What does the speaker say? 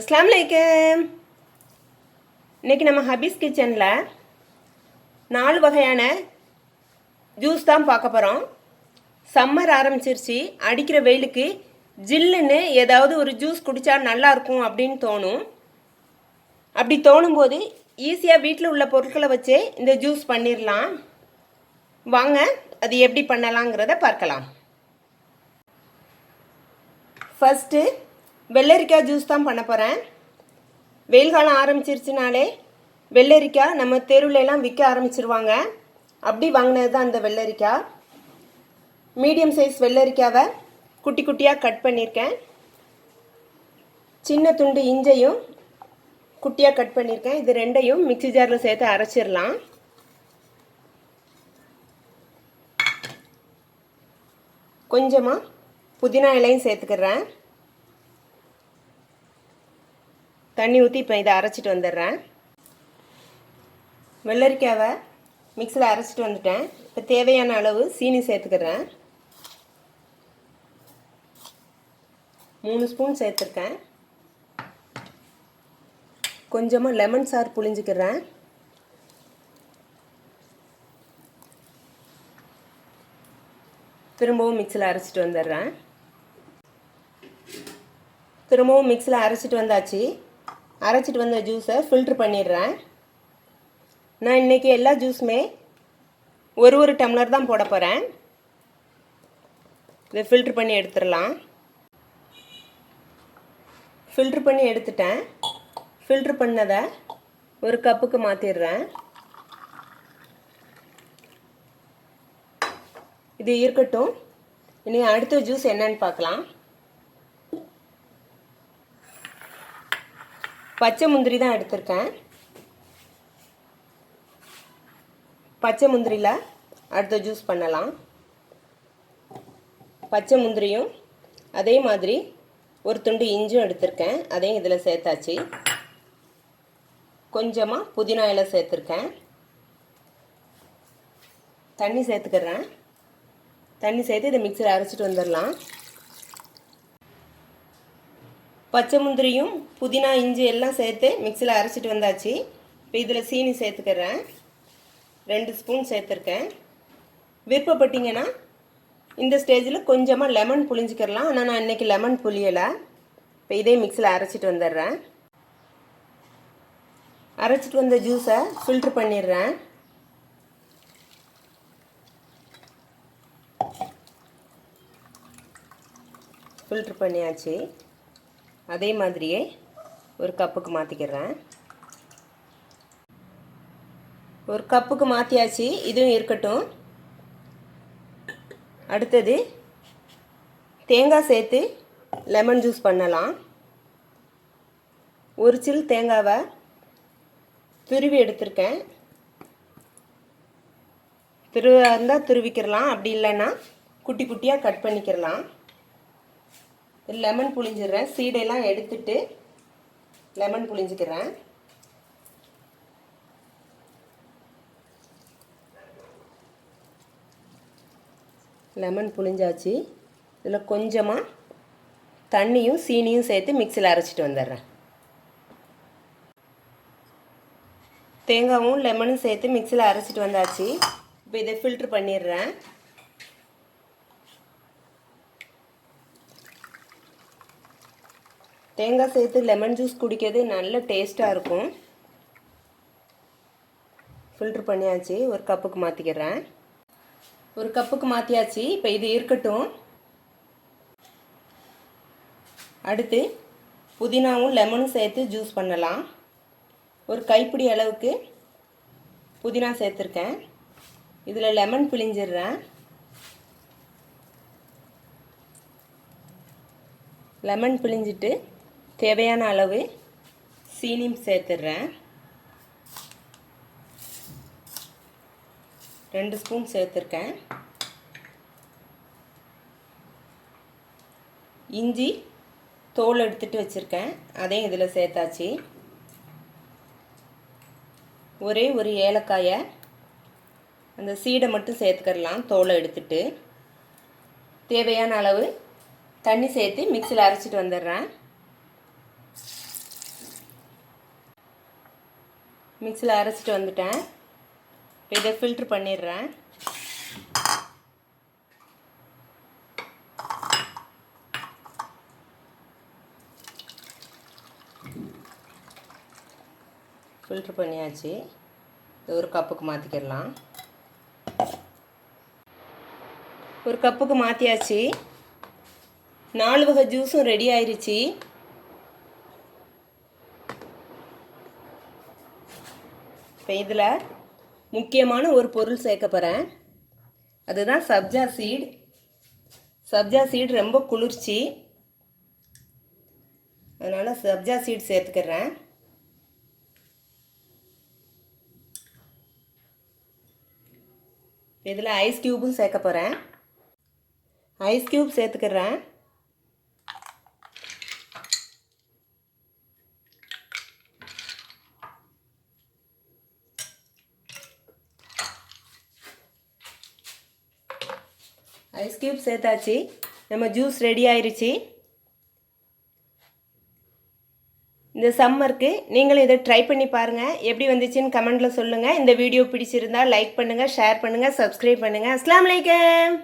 அஸ்லாம் வலைக்கம் இன்றைக்கி நம்ம ஹபீஸ் கிச்சனில் நாலு வகையான ஜூஸ் தான் பார்க்க போகிறோம் சம்மர் ஆரம்பிச்சிருச்சு. அடிக்கிற வெயிலுக்கு ஜில்லுன்னு ஏதாவது ஒரு ஜூஸ் குடித்தா நல்லாயிருக்கும் அப்படின்னு தோணும். அப்படி தோணும்போது ஈஸியாக வீட்டில் உள்ள பொருட்களை வச்சே இந்த ஜூஸ் பண்ணிடலாம் வாங்க அது எப்படி பண்ணலாங்கிறத பார்க்கலாம். ஃபஸ்ட்டு வெள்ளரிக்காய் ஜூஸ் தான் பண்ண போகிறேன் வெயில் காலம் ஆரம்பிச்சிருச்சுனாலே வெள்ளரிக்காய் நம்ம தெருவிலலாம் விற்க ஆரம்பிச்சிருவாங்க. அப்படி வாங்கினது தான் அந்த வெள்ளரிக்காய். மீடியம் சைஸ் வெள்ளரிக்காவை குட்டி குட்டியாக கட் பண்ணியிருக்கேன். சின்ன துண்டு இஞ்சையும் குட்டியாக கட் பண்ணியிருக்கேன். இது ரெண்டையும் மிக்சி ஜாரில் சேர்த்து அரைச்சிடலாம். கொஞ்சமாக புதினா இலையும் சேர்த்துக்கிறேன். தண்ணி ஊற்றி இப்போ இதை அரைச்சிட்டு வந்துடுறேன். வெள்ளரிக்காவை மிக்சியில் அரைச்சிட்டு வந்துட்டேன். இப்போ தேவையான அளவு சீனி சேர்த்துக்கிறேன். மூணு ஸ்பூன் சேர்த்துருக்கேன். கொஞ்சமாக லெமன் சார் புளிஞ்சிக்கிறேன் திரும்பவும் மிக்சியில் அரைச்சிட்டு வந்துடுறேன். திரும்பவும் மிக்சியில் அரைச்சிட்டு வந்தாச்சு. அரைச்சிட்டு வந்த ஜூஸை ஃபில்ட்ரு பண்ணிடுறேன். நான் இன்றைக்கி எல்லா ஜூஸுமே ஒரு ஒரு டம்ளர் தான் போட போகிறேன் இதை ஃபில்ட்ரு பண்ணி எடுத்துடலாம். ஃபில்ட்ரு பண்ணி எடுத்துட்டேன். ஃபில்ட்ரு பண்ணதை ஒரு கப்புக்கு மாற்றிடுறேன் இது இருக்கட்டும். இனி அடுத்த ஜூஸ் என்னன்னு பார்க்கலாம். பச்சை முந்திரி தான் எடுத்திருக்கேன். பச்சை முந்திரியில் அடுத்த ஜூஸ் பண்ணலாம். பச்சை முந்திரியும் அதே மாதிரி ஒரு துண்டு இஞ்சும் எடுத்திருக்கேன். அதையும் இதில் சேர்த்தாச்சு. கொஞ்சமாக புதினா இலை சேர்த்துருக்கேன். தண்ணி சேர்த்துக்கிறேன். தண்ணி சேர்த்து இதை மிக்சர் அரைச்சிட்டு வந்துடலாம். பச்சை முந்திரியும் புதினா இஞ்சி எல்லாம் சேர்த்து மிக்சியில் அரைச்சிட்டு வந்தாச்சு. இப்போ இதில் சீனி சேர்த்துக்கிறேன். ரெண்டு ஸ்பூன் சேர்த்துருக்கேன். விருப்பப்பட்டீங்கன்னா இந்த ஸ்டேஜில் கொஞ்சமாக லெமன் புளிஞ்சிக்கிறலாம் ஆனால் நான் இன்றைக்கி லெமன் புளியலை இப்போ இதே மிக்சியில் அரைச்சிட்டு வந்துடுறேன். அரைச்சிட்டு வந்த ஜூஸை ஃபில்ட்ரு பண்ணிடுறேன். ஃபில்ட்ரு பண்ணியாச்சு. அதே மாதிரியே ஒரு கப்புக்கு மாற்றிக்கிறேன் ஒரு கப்புக்கு மாற்றியாச்சு இதுவும் இருக்கட்டும். அடுத்தது தேங்காய் சேர்த்து லெமன் ஜூஸ் பண்ணலாம். ஒரு சில் தேங்காவை துருவி எடுத்திருக்கேன். துருவாக இருந்தால் துருவிக்கிறலாம் அப்படி இல்லைன்னா குட்டி குட்டியாக கட் பண்ணிக்கிறலாம். லெமன் புளிஞ்சிடுறேன் சீடையெல்லாம் எடுத்துட்டு லெமன் புளிஞ்சிக்கிறேன் லெமன் புளிஞ்சாச்சு இதில் கொஞ்சமாக தண்ணியும் சீனியும் சேர்த்து மிக்சியில் அரைச்சிட்டு வந்துடுறேன். தேங்காவும் லெமனும் சேர்த்து மிக்சியில் அரைச்சிட்டு வந்தாச்சு. இப்போ இதை ஃபில்ட்ரு பண்ணிடுறேன். தேங்காய் சேர்த்து லெமன் ஜூஸ் குடிக்கிறது நல்ல டேஸ்ட்டாக இருக்கும். ஃபில்ட்ரு பண்ணியாச்சு. ஒரு கப்புக்கு மாற்றிக்கிறேன் ஒரு கப்புக்கு மாற்றியாச்சு இப்போ இது இருக்கட்டும். அடுத்து புதினாவும் லெமனும் சேர்த்து ஜூஸ் பண்ணலாம். ஒரு கைப்பிடி அளவுக்கு புதினா சேர்த்துருக்கேன். இதில் லெமன் பிழிஞ்சிடுறேன். லெமன் பிழிஞ்சிட்டு தேவையான அளவு சீனியும் சேர்த்துடுறேன். ரெண்டு ஸ்பூன் சேர்த்துருக்கேன். இஞ்சி தோல் எடுத்துகிட்டு வச்சுருக்கேன். அதையும் இதில் சேர்த்தாச்சு. ஒரே ஒரு ஏலக்காயை அந்த சீடை மட்டும் சேர்த்துக்கிறலாம் தோலை எடுத்துட்டு. தேவையான அளவு தண்ணி சேர்த்து மிக்சியில் அரைச்சிட்டு வந்துடுறேன். மிக்சியில் அரைச்சிட்டு வந்துட்டேன். இப்போ இதை ஃபில்ட்ரு பண்ணிடுறேன். ஃபில்ட்ரு பண்ணியாச்சு. இது ஒரு கப்புக்கு மாற்றிக்கிடலாம் ஒரு கப்புக்கு மாற்றியாச்சு நாலு வகை ஜூஸும் ரெடி ஆயிடுச்சு இப்போ இதில் முக்கியமான ஒரு பொருள் சேர்க்க போகிறேன் அதுதான் சப்ஜா சீட். சப்ஜா சீட் ரொம்ப குளிர்ச்சி. அதனால் சப்ஜா சீட் சேர்த்துக்கிறேன். இதில் ஐஸ் க்யூபும் சேர்க்க போகிறேன் ஐஸ் க்யூப் சேர்த்துக்கிறேன். ஐஸ் க்யூப் சேர்த்தாச்சு. நம்ம ஜூஸ் ரெடி ஆயிருச்சு. இந்த சம்மருக்கு நீங்களும் இதை ட்ரை பண்ணி பாருங்கள் எப்படி வந்துச்சுன்னு கமெண்ட்டில் சொல்லுங்கள் இந்த வீடியோ பிடிச்சிருந்தா லைக் பண்ணுங்கள் ஷேர் பண்ணுங்கள் சப்ஸ்கிரைப் பண்ணுங்கள் அஸ்லாம் வலைக்கம்